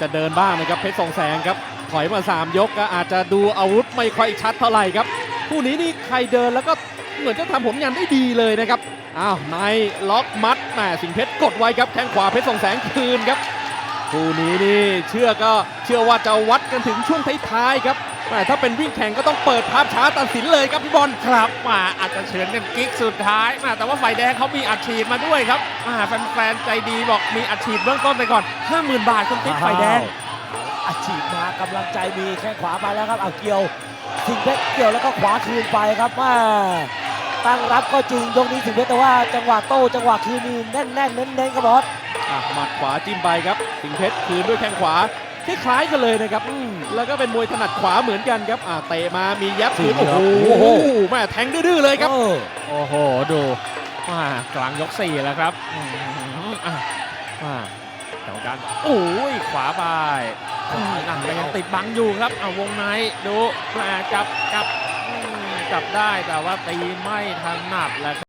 จะเดินบ้างนะครับเพชรสองแสงครับถอยมาสามยกก็อาจจะดูอาวุธไม่ค่อยชัดเท่าไหร่ครับคู่นี้นี่ใครเดินแล้วก็เหมือนจะทำผลงานได้ดีเลยนะครับอ้าวนายล็อกมัดแหมสิงเพชรกดไว้ครับแข้งขวาเพชรสองแสงคืนครับคู่นี้นี่เชื่อก็เชื่อว่าจะวัดกันถึงช่วงท้ายๆครับ ถ้าเป็นวิ่งแข่งก็ต้องเปิดภาพช้าตัดสินเลยครับพี่บอลครับมาอาจจะเฉือนกันกิ๊กสุดท้ายมาแต่ว่าฝ่ายแดงเขามีอัดฉีดมาด้วยครับอ่าแฟนๆใจดีบอกมีอัดฉีดเบื้องต้นไปก่อน 50,000 บาทคุณติ๊กฝ่ายแดงอาชีพมากำลังใจมีแข้งขวามาแล้วครับเอาเกี่ยวสิงห์เพชรเกี่ยวแล้วก็ขวาคืนไปครับว่าตั้งรับก็จริงยกนี้สิงห์เพชรแต่ว่าจังหวะโต้จังหวะคืนนี่แน่นแน่นๆเน้นเน้นๆครับบอสอะหมัดขวาจิ้มไปครับสิงห์เพชรคืนด้วยแข้งขวา คล้ายๆกันเลยนะครับอืมแล้วก็เป็นมวยถนัดขวาเหมือนกันครับอะเตะมามียับคืนโอ้โห แม่แทงดื้อๆเลยครับ เออโอ้โห ดูมากลางยก4แล้วครับอืมอะมาเจ้ากันโอ้ยขวาไปอืมนั่นก็ยังติดบังอยู่ครับเอาวงในดูมาจับจับอืมจับได้แต่ว่าตีไม่ถนัดแล้วครับ